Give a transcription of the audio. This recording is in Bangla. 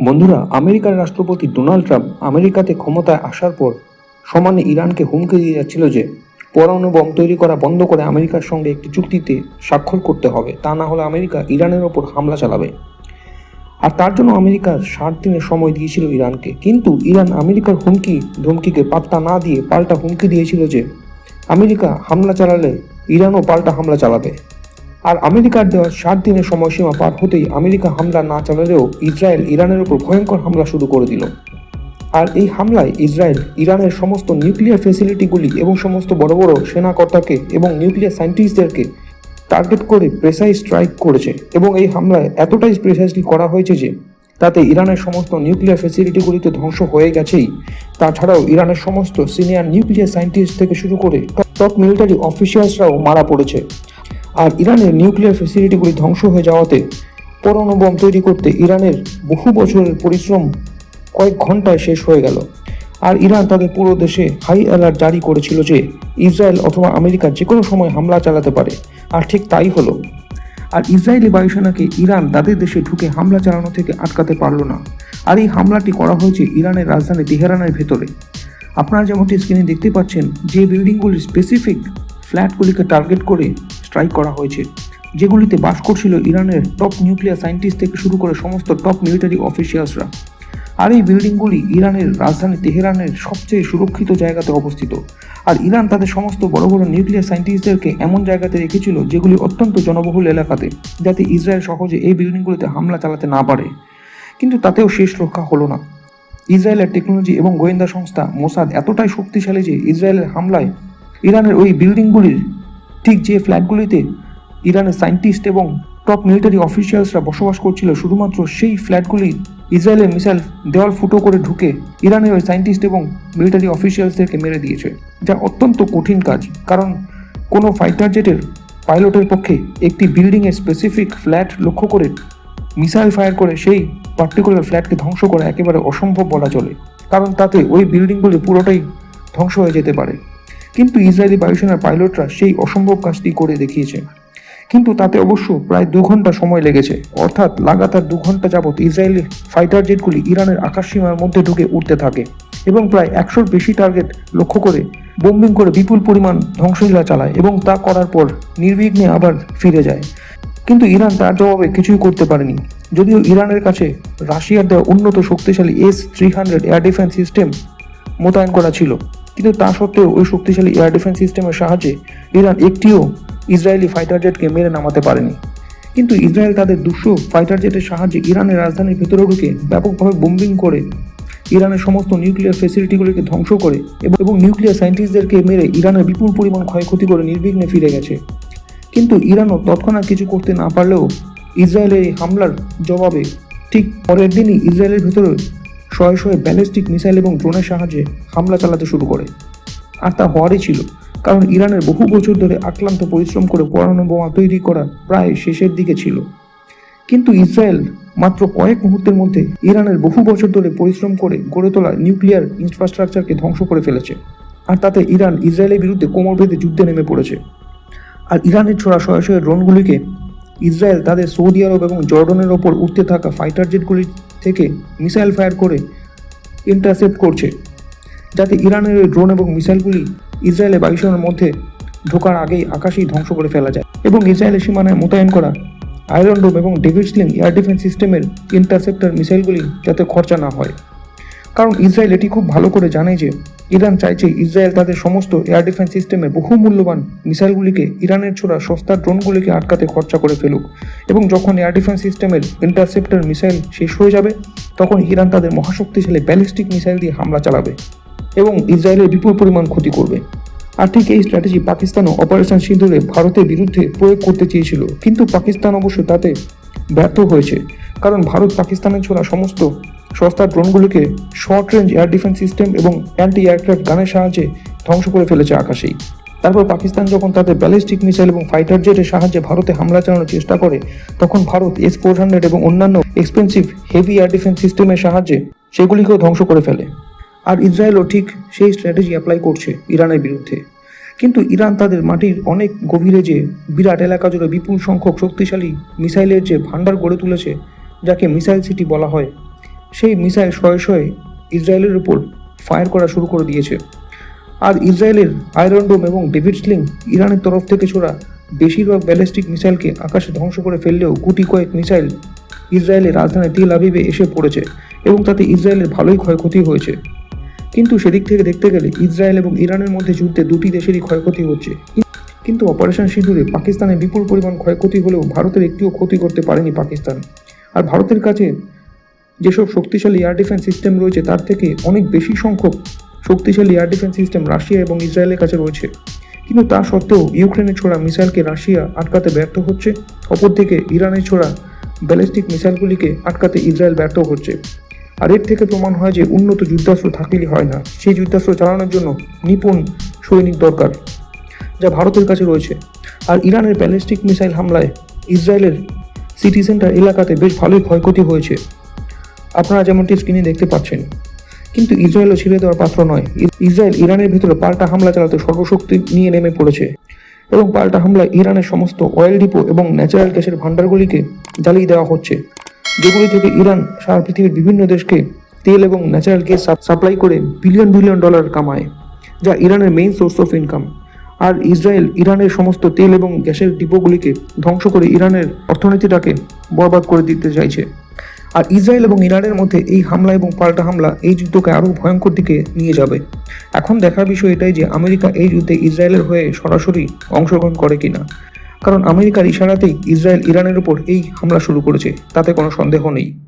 বন্ধুরা, আমেরিকার রাষ্ট্রপতি ডোনাল্ড ট্রাম্প আমেরিকাতে ক্ষমতায় আসার পর সমানে ইরানকে হুমকি দিয়ে যাচ্ছিল যে পরমাণু বম তৈরি করা বন্ধ করে আমেরিকার সঙ্গে একটি চুক্তিতে স্বাক্ষর করতে হবে। তা না হলে আমেরিকা ইরানের ওপর হামলা চালাবে। আর তার জন্য আমেরিকা ষাট দিনের সময় দিয়েছিল ইরানকে। কিন্তু ইরান আমেরিকার হুমকি, ধমকিকে পাত্তা না দিয়ে পাল্টা হুমকি দিয়েছিল যে আমেরিকা হামলা চালালে ইরানও পাল্টা হামলা চালাবে। আর আমেরিকার দেওয়া ষাট দিনের সময়সীমা পার হতেই আমেরিকা হামলা না চালালেও ইসরায়েল ইরানের উপর ভয়ঙ্কর হামলা শুরু করে দিল। আর এই হামলায় ইসরায়েল ইরানের সমস্ত নিউক্লিয়ার ফেসিলিটিগুলি এবং সমস্ত বড় বড় সেনাকর্তাকে এবং নিউক্লিয়ার সায়েন্টিস্টদেরকে টার্গেট করে প্রেসাইজ স্ট্রাইক করেছে এবং এই হামলায় এতটাই প্রেসাইজলি করা হয়েছে যে তাতে ইরানের সমস্ত নিউক্লিয়ার ফেসিলিটিগুলিতে ধ্বংস হয়ে গেছেই। তাছাড়াও ইরানের সমস্ত সিনিয়র নিউক্লিয়ার সায়েন্টিস্ট থেকে শুরু করে টপ মিলিটারি অফিসিয়ালসরাও মারা পড়েছে। আর ইরানের নিউক্লিয়ার ফেসিলিটিগুলি ধ্বংস হয়ে যাওয়াতে পরমাণু বোম তৈরি করতে ইরানের বহু বছরের পরিশ্রম কয়েক ঘন্টায় শেষ হয়ে গেল। আর ইরান তাদের পুরো দেশে হাই অ্যালার্ট জারি করেছিল যে ইসরায়েল অথবা আমেরিকা যে কোনো সময় হামলা চালাতে পারে, আর ঠিক তাই হলো। আর ইসরায়েলি বায়ুসেনাকে ইরান তাদের দেশে ঢুকে হামলা চালানো থেকে আটকাতে পারল না। আর এই হামলাটি করা হয়েছে ইরানের রাজধানী তেহরানের ভেতরে। আপনারা যেমনটি স্ক্রিনে দেখতে পাচ্ছেন, যে বিল্ডিংগুলির স্পেসিফিক ফ্ল্যাটগুলিকে টার্গেট করে স্ট্রাইক করা হয়েছে, যেগুলিতে বাস করছিল ইরানের টপ নিউক্লিয়ার সায়েন্টিস্ট থেকে শুরু করে সমস্ত টপ মিলিটারি অফিসিয়ালসরা। আর এই বিল্ডিংগুলি ইরানের রাজধানী তেহরানের সবচেয়ে সুরক্ষিত জায়গাতে অবস্থিত। আর ইরান তাদের সমস্ত বড় বড় নিউক্লিয়ার সায়েন্টিস্টদেরকে এমন জায়গাতে রেখেছিল যেগুলি অত্যন্ত জনবহুল এলাকাতে, যাতে ইসরায়েল সহজে এই বিল্ডিংগুলিতে হামলা চালাতে না পারে। কিন্তু তাতেও শেষ রক্ষা হলো না। ইসরায়েলের টেকনোলজি এবং গোয়েন্দা সংস্থা মোসাদ এতটাই শক্তিশালী যে ইসরায়েলের হামলায় ইরানের ওই বিল্ডিংগুলির ঠিক যে ফ্ল্যাটগুলিতে ইরানের সায়েন্টিস্ট এবং টপ মিলিটারি অফিসিয়ালসরা বসবাস করছিল, শুধুমাত্র সেই ফ্ল্যাটগুলি ইসরায়েলের মিসাইল দেওয়াল ফুটো করে ঢুকে ইরানের ওই সায়েন্টিস্ট এবং মিলিটারি অফিসিয়ালসদেরকে মেরে দিয়েছে। যা অত্যন্ত কঠিন কাজ, কারণ কোনো ফাইটার জেটের পাইলটের পক্ষে একটি বিল্ডিংয়ের স্পেসিফিক ফ্ল্যাট লক্ষ্য করে মিসাইল ফায়ার করে সেই পার্টিকুলার ফ্ল্যাটকে ধ্বংস করা একেবারে অসম্ভব বলা চলে, কারণ তাতে ওই বিল্ডিংগুলি পুরোটাই ধ্বংস হয়ে যেতে পারে। কিন্তু ইসরায়েলি বায়ুসেনার পাইলটরা সেই অসম্ভব কাজটি করে দেখিয়েছে। কিন্তু তাতে অবশ্য প্রায় দু ঘণ্টা সময় লেগেছে। অর্থাৎ লাগাতার দু ঘণ্টা যাবৎ ইসরায়েলি ফাইটার জেটগুলি ইরানের আকাশসীমার মধ্যে ঢুকে উঠতে থাকে এবং প্রায় একশোর বেশি টার্গেট লক্ষ্য করে বোম্বিং করে বিপুল পরিমাণ ধ্বংসলীলা চালায় এবং তা করার পর নির্বিঘ্নে আবার ফিরে যায়। কিন্তু ইরান তার জবাবে কিছুই করতে পারেনি। যদিও ইরানের কাছে রাশিয়ার দেওয়া উন্নত শক্তিশালী S three hundred air defence system মোতায়েন করা ছিল। কিন্তু তা সত্ত্বেও ওই শক্তিশালী এয়ার ডিফেন্স সিস্টেমের সাহায্যে ইরান একটিও ইসরায়েলি ফাইটার জেটকে মেরে নামাতে পারেনি। কিন্তু ইসরায়েল তাদের দুশো ফাইটার জেটের সাহায্যে ইরানের রাজধানীর ভেতরে ঢুকে ব্যাপকভাবে বোম্বিং করে ইরানের সমস্ত নিউক্লিয়ার ফেসিলিটিগুলিকে ধ্বংস করে এবং- নিউক্লিয়ার সায়েন্টিস্টদেরকে মেরে ইরানের বিপুল পরিমাণ ক্ষয়ক্ষতি করে নির্বিঘ্নে ফিরে গেছে। কিন্তু ইরানও তৎক্ষণাৎ কিছু করতে না পারলেও ইসরায়েলের এই হামলার জবাবে ঠিক পরের দিনই ইসরায়েলের ভিতরে শয়ে শয়ে ব্যালিস্টিক মিসাইল এবং ড্রোনের সাহায্যে হামলা চালাতে শুরু করে। আর তা হওয়ারই ছিল, কারণ ইরানের বহু বছর ধরে আক্লান্ত পরিশ্রম করে পরমাণু বোমা তৈরি করা প্রায় শেষের দিকে ছিল। কিন্তু ইসরায়েল মাত্র কয়েক মুহূর্তের মধ্যে ইরানের বহু বছর ধরে পরিশ্রম করে গড়ে তোলা নিউক্লিয়ার ইনফ্রাস্ট্রাকচারকে ধ্বংস করে ফেলেছে, আর তাতে ইরান ইসরায়েলের বিরুদ্ধে কোমর বেঁধে যুদ্ধে নেমে পড়েছে। আর ইরানের ছোড়া শয়ে শয়ে ড্রোনগুলিকে ইসরায়েল তাদের সৌদি আরব এবং জর্ডনের ওপর উঠতে থাকা ফাইটার জেটগুলি থেকে মিসাইল ফায়ার করে ইন্টারসেপ্ট করছে, যাতে ইরানের ওই ড্রোন এবং মিসাইলগুলি ইসরায়েলের বায়ুসেনার মধ্যে ঢোকার আগেই আকাশেই ধ্বংস করে ফেলা যায় এবং ইসরায়েলের সীমানায় মোতায়েন করা আয়রন ডোম এবং ডেভিড স্লিং এয়ার ডিফেন্স সিস্টেমের ইন্টারসেপ্টার মিসাইলগুলি যাতে খরচা না হয়। কারণ ইসরায়েল এটি খুব ভালো করে জানে যে ইরান চাইছে ইসরায়েল তাদের সমস্ত এয়ার ডিফেন্স সিস্টেমে বহু মূল্যবান মিসাইলগুলিকে ইরানের ছোড়া সস্তা ড্রোনগুলিকে আটকাতে খরচা করে ফেলুক। এবং যখন এয়ার ডিফেন্স সিস্টেমের ইন্টারসেপ্টার মিসাইল শেষ হয়ে যাবে, তখন ইরান তাদের মহাশক্তিশালী ব্যালিস্টিক মিসাইল দিয়ে হামলা চালাবে এবং ইসরায়েলের বিপুল পরিমাণ ক্ষতি করবে। আর ঠিক এই স্ট্র্যাটেজি পাকিস্তানও অপারেশন সিঁদুরে ভারতের বিরুদ্ধে প্রয়োগ করতে চেয়েছিল। কিন্তু পাকিস্তান অবশ্য তাতে ব্যর্থ হয়েছে। কারণ ভারত পাকিস্তানের ছোড়া সমস্ত সস্তা ড্রোনগুলিকে short range air defence system এবং অ্যান্টি এয়ারক্রাফট গানের সাহায্যে ধ্বংস করে ফেলেছে আকাশেই। তারপর পাকিস্তান যখন তাদের ব্যালিস্টিক মিসাইল এবং ফাইটার জেটের সাহায্যে ভারতে হামলা চালানোর চেষ্টা করে, তখন ভারত এস ফোর হান্ড্রেড এবং অন্যান্য এক্সপেন্সিভ হেভি এয়ার ডিফেন্স সিস্টেমের সাহায্যে সেগুলিকেও ধ্বংস করে ফেলে। আর ইসরায়েলও ঠিক সেই স্ট্র্যাটেজি অ্যাপ্লাই করছে ইরানের বিরুদ্ধে। কিন্তু ইরান তাদের মাটির অনেক গভীরে যে বিরাট এলাকা জুড়ে বিপুল সংখ্যক শক্তিশালী মিসাইলের যে ভান্ডার গড়ে তুলেছে, যাকে মিসাইল সিটি বলা হয় সেই মিসাইল শয়ে শয়ে ইসরায়েলের উপর ফায়ার করা শুরু করে দিয়েছে। আর ইসরায়েলের আয়রন ডোম এবং ডেভিড স্লিং ইরানের তরফ থেকে ছোড়া বেশিরভাগ ব্যালিস্টিক মিসাইলকে আকাশে ধ্বংস করে ফেললেও গুটি কয়েক মিসাইল ইসরায়েলের রাজধানী তেল আবিবে এসে পড়েছে এবং তাতে ইসরায়েলের ভালোই ক্ষয়ক্ষতি হয়েছে। কিন্তু সেদিক থেকে দেখতে গেলে ইসরায়েল এবং ইরানের মধ্যে যুদ্ধে দুটি দেশেরই ক্ষয়ক্ষতি হচ্ছে। কিন্তু অপারেশন সিঁদুরে পাকিস্তানের বিপুল পরিমাণ ক্ষয়ক্ষতি হলেও ভারতের একটিও ক্ষতি করতে পারেনি পাকিস্তান। আর ভারতের কাছে যেসব শক্তিশালী এয়ার ডিফেন্স সিস্টেম রয়েছে, তার থেকে অনেক বেশি সংখ্যক শক্তিশালী এয়ার ডিফেন্স সিস্টেম রাশিয়া এবং ইসরায়েলের কাছে রয়েছে। কিন্তু তা সত্ত্বেও ইউক্রেনের ছোড়া মিসাইলকে রাশিয়া আটকাতে ব্যর্থ হচ্ছে, অপরদিকে ইরানের ছোড়া ব্যালিস্টিক মিসাইলগুলিকে আটকাতে ইসরায়েল ব্যর্থ হচ্ছে। আর এর থেকে প্রমাণ হয় যে উন্নত যুদ্ধাস্ত্র থাকলেই হয় না, সেই যুদ্ধাস্ত্র চালানোর জন্য নিপুণ সৈনিক দরকার, যা ভারতের কাছে রয়েছে। আর ইরানের ব্যালিস্টিক মিসাইল হামলায় ইসরায়েলের সিটি সেন্টার এলাকাতে বেশ ভালোই ক্ষয়ক্ষতি হয়েছে। আপনারা যেমনটি স্ক্রিনে দেখতে পাচ্ছেন, কিন্তু ইসরায়েলও ছেড়ে দেওয়ার পাত্র নয়। ইসরায়েল ইরানের ভিতরে পাল্টা হামলা চালাতে সর্বশক্তি নিয়ে নেমে পড়েছে এবং পাল্টা হামলায় ইরানের সমস্ত অয়েল ডিপো এবং ন্যাচারাল গ্যাসের ভান্ডারগুলিকে জ্বালিয়ে দেওয়া হচ্ছে, যেগুলি থেকে ইরান সারা পৃথিবীর বিভিন্ন দেশকে তেল এবং ন্যাচারাল গ্যাস সাপ্লাই করে বিলিয়ন বিলিয়ন ডলার কামায়, যা ইরানের মেইন সোর্স অফ ইনকাম আর ইসরায়েল ইরানের সমস্ত তেল এবং গ্যাসের ডিপোগুলিকে ধ্বংস করে ইরানের অর্থনীতিটাকে বরবাদ করে দিতে চাইছে। আর ইসরায়েল এবং ইরানের মধ্যে এই হামলা এবং পাল্টা হামলা এই যুদ্ধকে আরও ভয়ঙ্কর দিকে নিয়ে যাবে। এখন দেখার বিষয় এটাই যে আমেরিকা এই যুদ্ধে ইসরায়েলের হয়ে সরাসরি অংশগ্রহণ করে কিনা। কারণ আমেরিকার ইশারাতেই ইসরায়েল ইরানের উপর এই হামলা শুরু করেছে, তাতে কোনো সন্দেহ নেই।